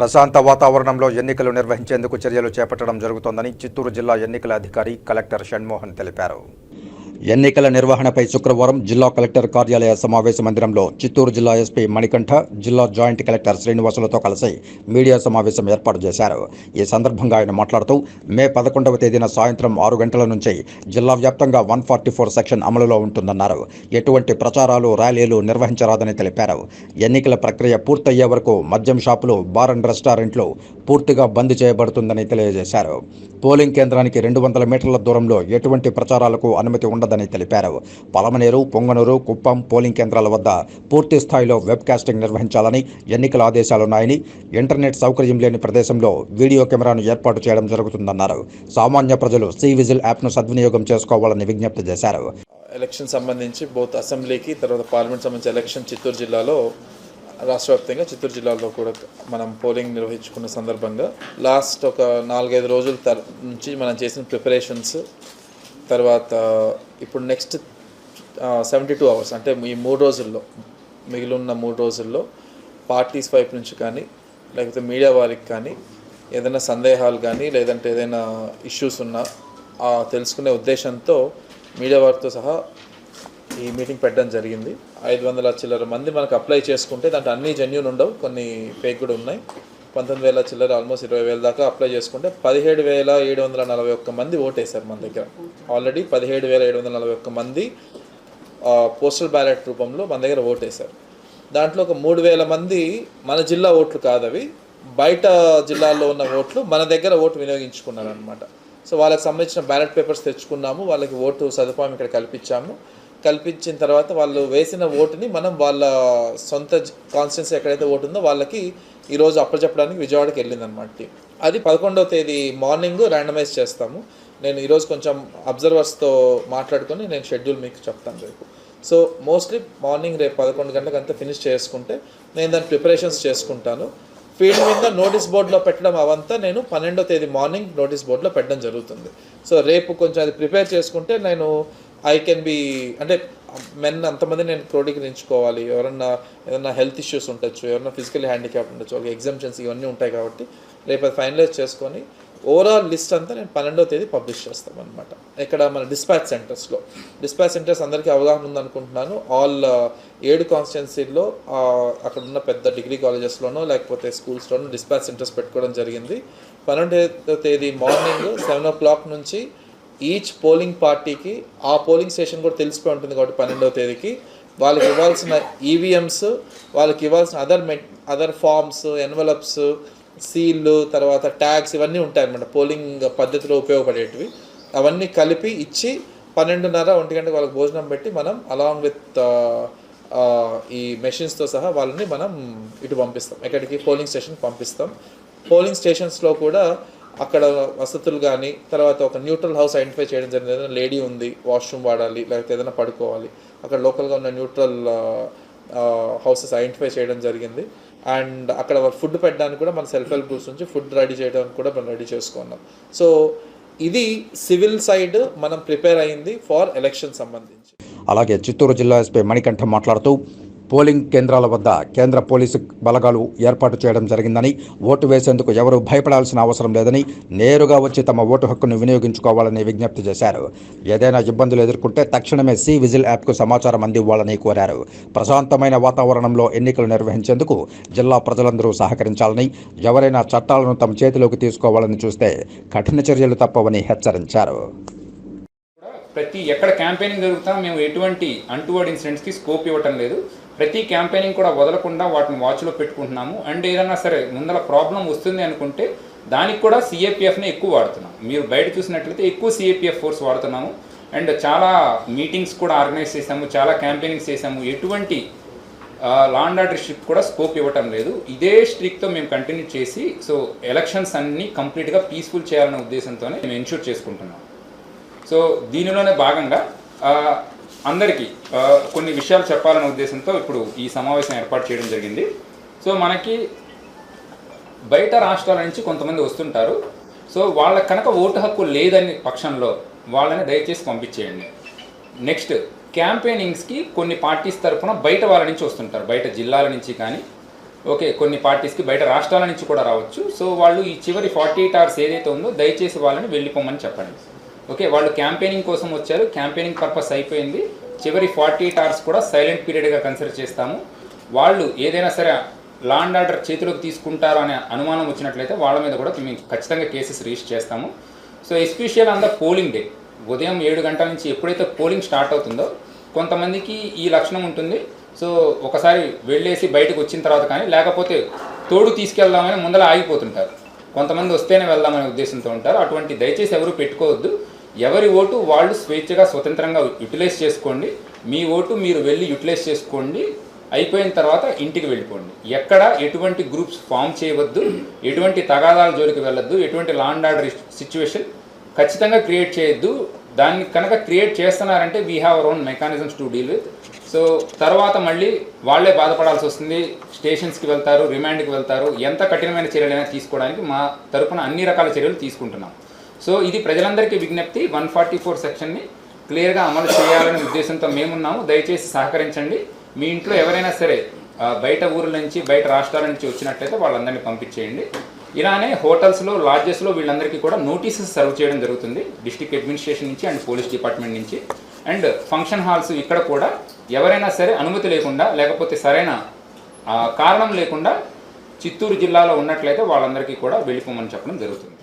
ప్రశాంత వాతావరణంలో ఎన్నికలు నిర్వహించేందుకు చర్యలు చేపట్టడం జరుగుతోందని చిత్తూరు జిల్లా ఎన్నికల అధికారి కలెక్టర్ షణ్మోహన్ తెలిపారు. ఎన్నికల నిర్వహణపై శుక్రవారం జిల్లా కలెక్టర్ కార్యాలయ సమావేశ మందిరంలో చిత్తూరు జిల్లా ఎస్పీ మణికంఠ జిల్లా జాయింట్ కలెక్టర్ శ్రీనివాసులతో కలిసి మీడియా సమావేశం ఏర్పాటు చేశారు. ఈ సందర్భంగా ఆయన మాట్లాడుతూ మే పదకొండవ తేదీన సాయంత్రం ఆరు గంటల నుంచి జిల్లా వ్యాప్తంగా వన్ ఫార్టీ ఫోర్ సెక్షన్ అమలులో ఉంటుందన్నారు. ఎటువంటి ప్రచారాలు ర్యాలీలు నిర్వహించరాదని తెలిపారు. ఎన్నికల ప్రక్రియ పూర్తయ్యే వరకు మద్యం షాపులు బార్ అండ్ రెస్టారెంట్లు పూర్తిగా బంద్ చేయబడుతుందని తెలియజేశారు. పోలింగ్ కేంద్రానికి రెండు వందల మీటర్ల దూరంలో ఎటువంటి ప్రచారాలకు అనుమతి ఉండదు ఉండదని తెలిపారు. పలమనేరు పొంగనూరు కుప్పం పోలింగ్ కేంద్రాల వద్ద పూర్తి స్థాయిలో వెబ్ కాస్టింగ్ నిర్వహించాలని ఎన్నికల ఆదేశాలున్నాయని ఇంటర్నెట్ సౌకర్యం లేని ప్రదేశంలో వీడియో కెమెరాను ఏర్పాటు చేయడం జరుగుతుందన్నారు. సామాన్య ప్రజలు సి విజిల్ యాప్ను సద్వినియోగం చేసుకోవాలని విజ్ఞప్తి చేశారు. ఎలక్షన్ సంబంధించి బోత్ అసెంబ్లీకి తర్వాత పార్లమెంట్ సంబంధించి ఎలక్షన్ చిత్తూరు జిల్లాలో రాష్ట్ర వ్యాప్తంగా చిత్తూరు జిల్లాలో కూడా మనం పోలింగ్ నిర్వహించుకున్న సందర్భంగా లాస్ట్ ఒక నాలుగైదు రోజుల తర్ నుంచి మనం చేసిన ప్రిపరేషన్స్ తర్వాత ఇప్పుడు నెక్స్ట్ సెవెంటీ టూ అవర్స్ అంటే ఈ మూడు రోజుల్లో మిగిలిన మూడు రోజుల్లో పార్టీస్ వైపు నుంచి కానీ లేకపోతే మీడియా వారికి కానీ ఏదైనా సందేహాలు కానీ లేదంటే ఏదైనా ఇష్యూస్ ఉన్నా ఆ తెలుసుకునే ఉద్దేశంతో మీడియా వారితో సహా ఈ మీటింగ్ పెట్టడం జరిగింది. ఐదు వందల చిల్లర మంది మనకు అప్లై చేసుకుంటే దాంట్లో అన్ని జెన్యున్ ఉండవు కొన్ని ఫేక్ కూడా ఉన్నాయి. పంతొమ్మిది వేల చిల్లర ఆల్మోస్ట్ ఇరవై వేల దాకా అప్లై చేసుకుంటే పదిహేడు వేల ఏడు వందల నలభై ఒక్క మంది ఓటేశారు మన దగ్గర. ఆల్రెడీ పదిహేడు వేల ఏడు వందల నలభై ఒక్క మంది పోస్టల్ బ్యాలెట్ రూపంలో మన దగ్గర ఓటేశారు. దాంట్లో ఒక మూడు వేల మంది మన జిల్లా ఓట్లు కాదు అవి బయట జిల్లాల్లో ఉన్న ఓట్లు మన దగ్గర ఓటు వినియోగించుకున్నారు అనమాట సో వాళ్ళకి సంబంధించిన బ్యాలెట్ పేపర్స్ తెచ్చుకున్నాము వాళ్ళకి ఓటు సదుపాయం ఇక్కడ కల్పించాము. కల్పించిన తర్వాత వాళ్ళు వేసిన ఓటుని మనం వాళ్ళ సొంత కాన్స్టిట్యున్సీ ఎక్కడైతే ఓటు ఉందో వాళ్ళకి ఈరోజు అప్పచెప్పడానికి విజయవాడకి వెళ్ళిందనమాట టీం. అది పదకొండవ తేదీ మార్నింగ్ ర్యాండమైజ్ చేస్తాము. నేను ఈరోజు కొంచెం అబ్జర్వర్స్తో మాట్లాడుకొని నేను షెడ్యూల్ మీకు చెప్తాను రేపు. సో మోస్ట్లీ మార్నింగ్ రేపు పదకొండు గంటలకు అంతా ఫినిష్ చేసుకుంటే నేను దాని ప్రిపరేషన్స్ చేసుకుంటాను. ఫీల్డ్ మీద నోటీస్ బోర్డులో పెట్టడం అవంతా నేను పన్నెండో తేదీ మార్నింగ్ నోటీస్ బోర్డులో పెట్టడం జరుగుతుంది. సో రేపు కొంచెం అది ప్రిపేర్ చేసుకుంటే నేను ఐ కెన్ బి అంటే మెన్ అంతమంది నేను క్రోడీకరించుకోవాలి. ఎవరన్నా ఏదన్నా హెల్త్ ఇష్యూస్ ఉండొచ్చు ఎవరన్నా ఫిజికల్ హ్యాండిక్యాప్ ఉండొచ్చు ఒక ఎగ్జామ్షన్స్ ఇవన్నీ ఉంటాయి కాబట్టి రేపు అది ఫైనలైజ్ చేసుకొని ఓవరాల్ లిస్ట్ అంతా నేను పన్నెండో తేదీ పబ్లిష్ చేస్తాం అనమాట ఇక్కడ మన డిస్పాచ్ సెంటర్స్లో డిస్పాచ్ సెంటర్స్ అందరికీ అవగాహన ఉందనుకుంటున్నాను. ఆల్ uh, ఏడు కాన్స్టిట్యున్సీల్లో uh, అక్కడ ఉన్న పెద్ద డిగ్రీ కాలేజెస్లోనో లేకపోతే స్కూల్స్లోనో డిస్పాచ్ సెంటర్స్ పెట్టుకోవడం జరిగింది. పన్నెండో తేదీ మార్నింగ్ సెవెన్ ఓ క్లాక్ నుంచి ఈచ్ పోలింగ్ పార్టీకి ఆ పోలింగ్ స్టేషన్ కూడా తెలిసిపోయి ఉంటుంది కాబట్టి పన్నెండవ తేదీకి. వాళ్ళకి ఇవ్వాల్సిన ఈవీఎంస్ వాళ్ళకి ఇవ్వాల్సిన అదర్ మె అదర్ ఫార్మ్స్ ఎన్వలప్స్ సీల్లు తర్వాత ట్యాగ్స్ ఇవన్నీ ఉంటాయి అన్నమాట. పోలింగ్ పద్ధతిలో ఉపయోగపడేటివి. అవన్నీ కలిపి ఇచ్చి పన్నెండున్నర ఒంటి గంటకి వాళ్ళకి భోజనం పెట్టి మనం అలాంగ్ విత్ ఈ మెషిన్స్తో సహా వాళ్ళని మనం ఇటు పంపిస్తాం. ఎక్కడికి? పోలింగ్ స్టేషన్కి పంపిస్తాం. పోలింగ్ స్టేషన్స్లో కూడా అక్కడ వసతులు కానీ తర్వాత ఒక న్యూట్రల్ హౌస్ ఐడెంటిఫై చేయడం జరిగింది. ఏదైనా లేడీ ఉంది వాష్రూమ్ వాడాలి లేకపోతే ఏదైనా పడుకోవాలి. అక్కడ లోకల్గా ఉన్న న్యూట్రల్ హౌసెస్ ఐడెంటిఫై చేయడం జరిగింది. అండ్ అక్కడ ఫుడ్ పెట్టడానికి కూడా మన సెల్ఫ్ హెల్ప్ గ్రూప్స్ నుంచి ఫుడ్ రెడీ చేయడానికి కూడా మనం రెడీ చేసుకున్నాం. సో ఇది సివిల్ సైడ్ మనం ప్రిపేర్ అయింది ఫార్ ఎలక్షన్ సంబంధించి. అలాగే చిత్తూరు జిల్లా ఎస్పీ మణికంఠ మాట్లాడుతూ పోలింగ్ కేంద్రాల వద్ద కేంద్ర పోలీసు బలగాలు ఏర్పాటు చేయడం జరిగిందని ఓటు వేసేందుకు ఎవరూ భయపడాల్సిన అవసరం లేదని నేరుగా వచ్చి తమ ఓటు హక్కును వినియోగించుకోవాలని విజ్ఞప్తి చేశారు. ఏదైనా ఇబ్బందులు ఎదుర్కొంటే తక్షణమే సి విజిల్ యాప్కు సమాచారం అందివ్వాలని కోరారు. ప్రశాంతమైన వాతావరణంలో ఎన్నికలు నిర్వహించేందుకు జిల్లా ప్రజలందరూ సహకరించాలని ఎవరైనా చట్టాలను తమ చేతిలోకి తీసుకోవాలని చూస్తే కఠిన చర్యలు తప్పవని హెచ్చరించారు. ప్రతి ఎక్కడ క్యాంపెయినింగ్ జరుగుతున్నా మేము ఎటువంటి అంటువర్డ్ ఇన్సిడెంట్స్కి స్కోప్ ఇవ్వటం లేదు. ప్రతి క్యాంపెయినింగ్ కూడా వదలకుండా వాటిని వాచ్లో పెట్టుకుంటున్నాము. అండ్ ఏదన్నా సరే ముందర ప్రాబ్లం వస్తుంది అనుకుంటే దానికి కూడా సిఏపిఎఫ్ని ఎక్కువ వాడుతున్నాం. మీరు బయట చూసినట్లయితే ఎక్కువ సిఏపిఎఫ్ ఫోర్స్ వాడుతున్నాము. అండ్ చాలా మీటింగ్స్ కూడా ఆర్గనైజ్ చేసాము చాలా క్యాంపెయినింగ్స్ చేసాము ఎటువంటి లాండ్ ఆర్డర్ షిప్ కూడా స్కోప్ ఇవ్వటం లేదు. ఇదే స్ట్రిక్తో మేము కంటిన్యూ చేసి సో ఎలక్షన్స్ అన్ని కంప్లీట్గా పీస్ఫుల్ చేయాలనే ఉద్దేశంతోనే మేము ఎన్షూర్ చేసుకుంటున్నాం. సో దీనిలోనే భాగంగా అందరికీ కొన్ని విషయాలు చెప్పాలనే ఉద్దేశంతో ఇప్పుడు ఈ సమావేశం ఏర్పాటు చేయడం జరిగింది. సో మనకి బయట రాష్ట్రాల నుంచి కొంతమంది వస్తుంటారు. సో వాళ్ళకి కనుక ఓటు హక్కు లేదని పక్షంలో వాళ్ళని దయచేసి పంపించేయండి. నెక్స్ట్ క్యాంపెయినింగ్స్కి కొన్ని పార్టీస్ తరఫున బయట వాళ్ళ నుంచి వస్తుంటారు. బయట జిల్లాల నుంచి కానీ ఓకే కొన్ని పార్టీస్కి బయట రాష్ట్రాల నుంచి కూడా రావచ్చు. సో వాళ్ళు ఈ చివరి ఫార్టీ ఎయిట్ అవర్స్ ఏదైతే ఉందో దయచేసి వాళ్ళని వెళ్ళిపోమని చెప్పండి. ఓకే వాళ్ళు క్యాంపెయినింగ్ కోసం వచ్చారు. క్యాంపెయినింగ్ పర్పస్ అయిపోయింది. చివరి ఫార్టీ ఎయిట్ అవర్స్ కూడా సైలెంట్ పీరియడ్గా కన్సిడర్ చేస్తాము. వాళ్ళు ఏదైనా సరే లా అండ్ ఆర్డర్ చేతిలోకి తీసుకుంటారు అనే అనుమానం వచ్చినట్లయితే వాళ్ళ మీద కూడా మేము ఖచ్చితంగా కేసెస్ రిజిస్టర్ చేస్తాము. So special and the polling day ఉదయం ఏడు గంటల నుంచి ఎప్పుడైతే పోలింగ్ స్టార్ట్ అవుతుందో కొంతమందికి ఈ లక్షణం ఉంటుంది. సో ఒకసారి వెళ్ళేసి బయటకు వచ్చిన తర్వాత కానీ లేకపోతే తోడు తీసుకెళ్దామని ముందర ఆగిపోతుంటారు. కొంతమంది వస్తేనే వెళ్దామనే ఉద్దేశంతో ఉంటారు. అటువంటి దయచేసి ఎవరు పెట్టుకోవద్దు. ఎవరి ఓటు వాళ్ళు స్వేచ్ఛగా స్వతంత్రంగా యూటిలైజ్ చేసుకోండి. మీ ఓటు మీరు వెళ్ళి యూటిలైజ్ చేసుకోండి. అయిపోయిన తర్వాత ఇంటికి వెళ్ళిపోండి. ఎక్కడ ఎటువంటి గ్రూప్స్ ఫామ్ చేయవద్దు. ఎటువంటి తగాదాల జోలికి వెళ్ళొద్దు. ఎటువంటి లాండ్ ఆర్డర్ సిచ్యువేషన్ ఖచ్చితంగా క్రియేట్ చేయొద్దు. దాన్ని కనుక క్రియేట్ చేస్తున్నారంటే we have our own mechanisms to deal with so తర్వాత మళ్ళీ వాళ్ళే బాధపడాల్సి వస్తుంది. స్టేషన్స్కి వెళ్తారు రిమాండ్కి వెళ్తారు. ఎంత కఠినమైన చర్యలైనా తీసుకోవడానికి మా తరపున అన్ని రకాల చర్యలు తీసుకుంటున్నాం. సో ఇది ప్రజలందరికీ విజ్ఞప్తి వన్ ఫార్టీ ఫోర్ సెక్షన్ని క్లియర్గా అమలు చేయాలనే ఉద్దేశంతో మేమున్నాము. దయచేసి సహకరించండి. మీ ఇంట్లో ఎవరైనా సరే బయట ఊర్ల నుంచి బయట రాష్ట్రాల నుంచి వచ్చినట్లయితే వాళ్ళందరినీ పంపించేయండి. ఇలానే హోటల్స్లో లాడ్జెస్లో వీళ్ళందరికీ కూడా నోటీసెస్ సర్వ్ చేయడం జరుగుతుంది. డిస్టిక్ అడ్మినిస్ట్రేషన్ నుంచి అండ్ పోలీస్ డిపార్ట్మెంట్ నుంచి. అండ్ ఫంక్షన్ హాల్స్ ఇక్కడ కూడా ఎవరైనా సరే అనుమతి లేకుండా లేకపోతే సరైన కారణం లేకుండా చిత్తూరు జిల్లాలో ఉన్నట్లయితే వాళ్ళందరికీ కూడా వెళ్ళిపోమని చెప్పడం జరుగుతుంది.